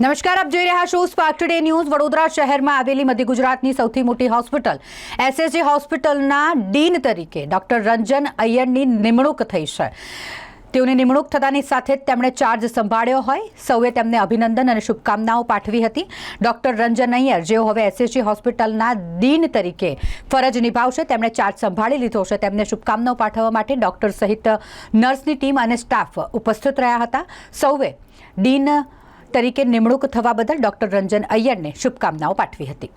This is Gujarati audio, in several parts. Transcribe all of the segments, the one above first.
નમસ્કાર, આપ જોઈ રહ્યા છો સ્પાર્ક ટુડે ન્યૂઝ વડોદરા શહેરમાં આવેલી મધ્ય ગુજરાતની સૌથી મોટી હોસ્પિટલ એસએસજી હોસ્પિટલના ડીન તરીકે ડોક્ટર રંજન અય્યરની નિમણૂક થઈ છે. તેઓની નિમણૂક થતાની સાથે જ તેમણે ચાર્જ સંભાળ્યો હોય. સૌએ તેમને અભિનંદન અને શુભકામનાઓ પાઠવી હતી. ડોક્ટર રંજન અય્યર, જેઓ હવે એસએસજી હોસ્પિટલના ડીન તરીકે ફરજ નિભાવશે, તેમણે ચાર્જ સંભાળી લીધો છે. તેમને શુભકામનાઓ પાઠવવા માટે ડોક્ટર સહિત નર્સની ટીમ અને સ્ટાફ ઉપસ્થિત રહ્યા હતા. સૌએ ડીન તરીકે નિમણૂક થવા બદલ ડોક્ટર રંજન અય્યરને શુભકામનાઓ પાઠવી હતી.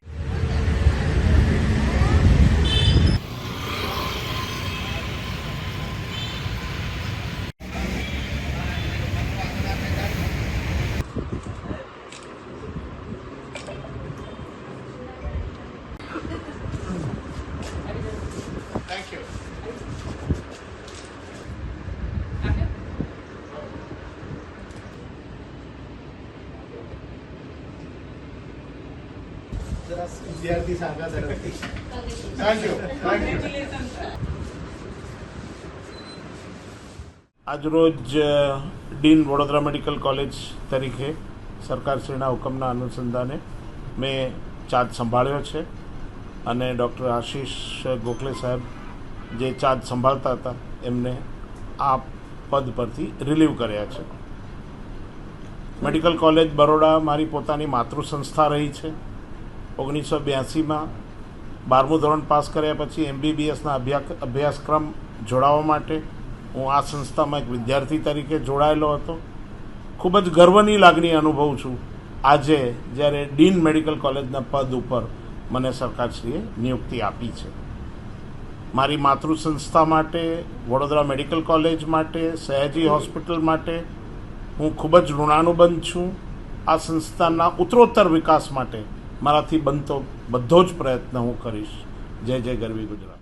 विद्यार्थी सांगा जरा थँक्यू थँक्यू આજરોજ અ, ડીન વડોદરા મેડિકલ કોલેજ તરીકે સરકારશ્રીના હુકમના અનુસંધાને મેં ચાર્જ સંભાળ્યો છે અને ડૉક્ટર આશીષ ગોખલે સાહેબ જે ચાર્જ સંભાળતા હતા એમને આ પદ પરથી રિલીવ કર્યા છે મેડિકલ કોલેજ બરોડા મારી પોતાની માતૃ સંસ્થા રહી છે ઓગણીસો બ્યાસીમાં બારમું ધોરણ પાસ કર્યા પછી એમબીબીએસના અભ્યા અભ્યાસક્રમ જોડાવા માટે હું આ સંસ્થામાં એક વિદ્યાર્થી તરીકે જોડાયેલો હતો. ખૂબ જ ગર્વની લાગણી અનુભવું છું. આજે જ્યારે ડીન મેડિકલ કોલેજના પદ ઉપર મને સરકારશ્રીએ નિયુક્તિ આપી છે. મારી માતૃ સંસ્થા માટે, વડોદરા મેડિકલ કોલેજ માટે, સયાજી હોસ્પિટલ માટે હું ખૂબ જ ઋણાનુબંધ છું. આ સંસ્થાના ઉત્તરોત્તર વિકાસ માટે મારાથી બનતો બધો જ પ્રયત્ન હું કરીશ. જય જય ગરવી ગુજરાત.